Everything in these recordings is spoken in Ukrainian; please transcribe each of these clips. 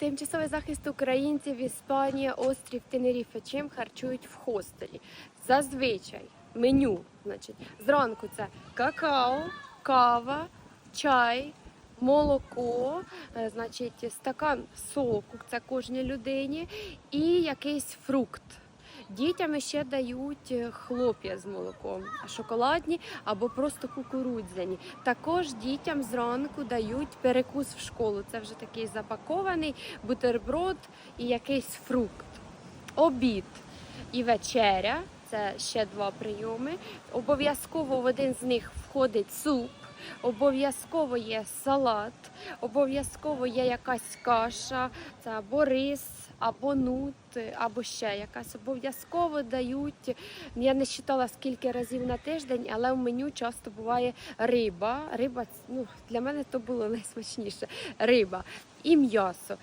Тимчасовий захист українців Іспанія, острів Тенеріфе. Чим харчують в хостелі? Зазвичай меню. Значить, зранку це какао, кава, чай, молоко, е, значить, стакан соку, це кожній людині, і якийсь фрукт. Дітям ще дають е, хлоп'я з молоком, шоколадні або просто кукурудзяні. Також дітям зранку дають перекус в школу. Це вже такий запакований бутерброд і якийсь фрукт. Обід і вечеря це ще два прийоми. Обов'язково в один з них входить суп. Обов'язково є салат, обов'язково є якась каша, це або рис, або нут, або ще якась. Обов'язково дають. Я не вважала скільки разів на тиждень, але в меню часто буває риба. Риба ну, для мене то було найсмачніше. Риба і м'ясо.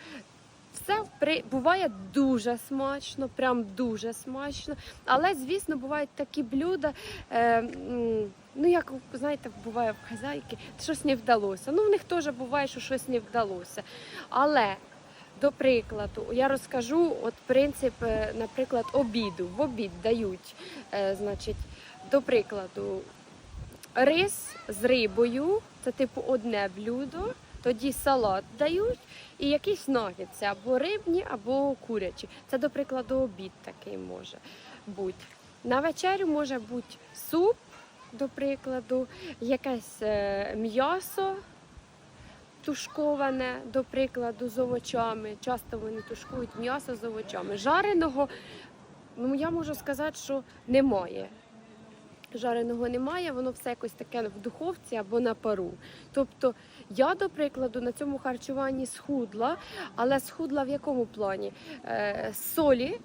Все при буває дуже смачно, прям дуже смачно. Але, звісно, бувають такі блюда. Е, ну, як знаєте, буває в хазяйки, щось не вдалося. Ну, в них теж буває, що щось не вдалося. Але, до прикладу, я розкажу от принцип, е, наприклад, обіду. В обід дають, е, значить, до прикладу, рис з рибою, це типу одне блюдо. Тоді салат дають і якісь нагетси, або рибні, або курячі. Це, до прикладу, обід такий може бути. На вечерю може бути суп, до прикладу, якесь е, м'ясо тушковане, до прикладу, з овочами. Часто вони тушкують м'ясо з овочами. Жареного, ну я можу сказати, що немає. Жареного немає, воно все якось таке в духовці або на пару. Тобто я, до прикладу, на цьому харчуванні схудла, але схудла в якому плані? Е, солі.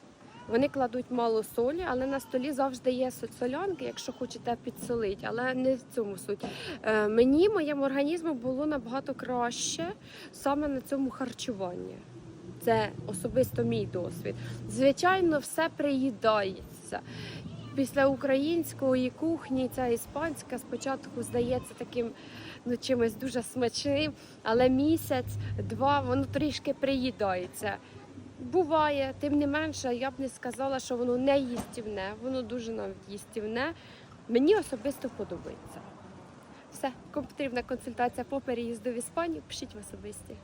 Вони кладуть мало солі, але на столі завжди є со- солянки, якщо хочете підсолити, але не в цьому суть. Е, мені, моєму організму було набагато краще саме на цьому харчуванні. Це особисто мій досвід. Звичайно, все приїдається. Після української кухні ця іспанська спочатку здається таким ну, чимось дуже смачним, але місяць-два воно трішки приїдається. Буває, тим не менше, я б не сказала, що воно не їстівне, воно дуже навіть їстівне. Мені особисто подобається. Все, кому потрібна консультація по переїзду в Іспанію, пишіть в особисті.